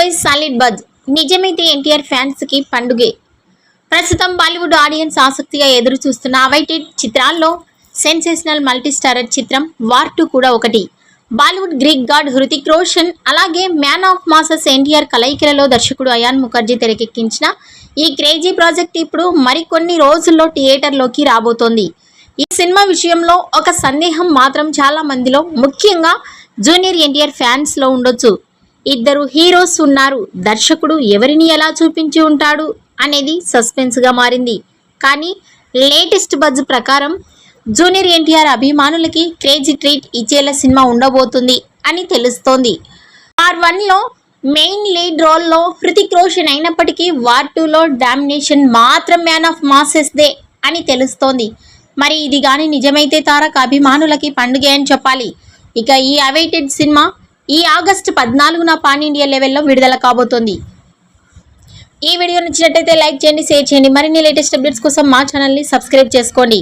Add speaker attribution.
Speaker 1: పై solid buzz నిజమైతే ఎన్టీఆర్ ఫ్యాన్స్కి పండుగే. ప్రస్తుతం బాలీవుడ్ ఆడియన్స్ ఆసక్తిగా ఎదురు చూస్తున్న అవైటెడ్ చిత్రాల్లో సెన్సేషనల్ మల్టీ స్టారర్ చిత్రం వార్ టూ కూడా ఒకటి. Bollywood Greek god Hrithik Roshan అలాగే మ్యాన్ ఆఫ్ మాసెస్ ఎన్టీఆర్ కలయికలలో దర్శకుడు అయాన్ ముఖర్జీ తెరకెక్కించిన ఈ క్రేజీ ప్రాజెక్ట్ ఇప్పుడు మరికొన్ని రోజుల్లో థియేటర్లోకి రాబోతోంది. ఈ సినిమా విషయంలో ఒక సందేహం మాత్రం చాలా మందిలో ముఖ్యంగా జూనియర్ ఎన్టీఆర్ ఫ్యాన్స్లో ఉండొచ్చు. ఇద్దరు హీరోస్ ఉన్నారు. దర్శకుడు ఎవరిని ఎలా చూపించి ఉంటాడు అనేది సస్పెన్స్గా మారింది. కానీ లేటెస్ట్ బజ్ ప్రకారం జూనియర్ ఎన్టీఆర్ అభిమానులకి క్రేజీ ట్రీట్ ఇచ్చేలా సినిమా ఉండబోతుంది అని తెలుస్తోంది. వార్ వన్లో మెయిన్ లీడ్ రోల్లో హృతిక్ రోషన్ అయినప్పటికీ వార్ టూలో డామినేషన్ మాత్రం మ్యాన్ ఆఫ్ మాసెస్ దే అని తెలుస్తోంది. మరి ఇది కానీ నిజమైతే తారక్ అభిమానులకి పండుగే అని చెప్పాలి. ఇక ఈ అవైటెడ్ సినిమా ఈ ఆగస్టు పద్నాలుగున పాన్ ఇండియా లెవెల్లో విడుదల కాబోతోంది. ఈ వీడియో నచ్చినట్టయితే లైక్ చేయండి షేర్ చేయండి. మరిన్ని లేటెస్ట్ అప్డేట్స్ కోసం మా ఛానల్ని సబ్స్క్రైబ్ చేసుకోండి.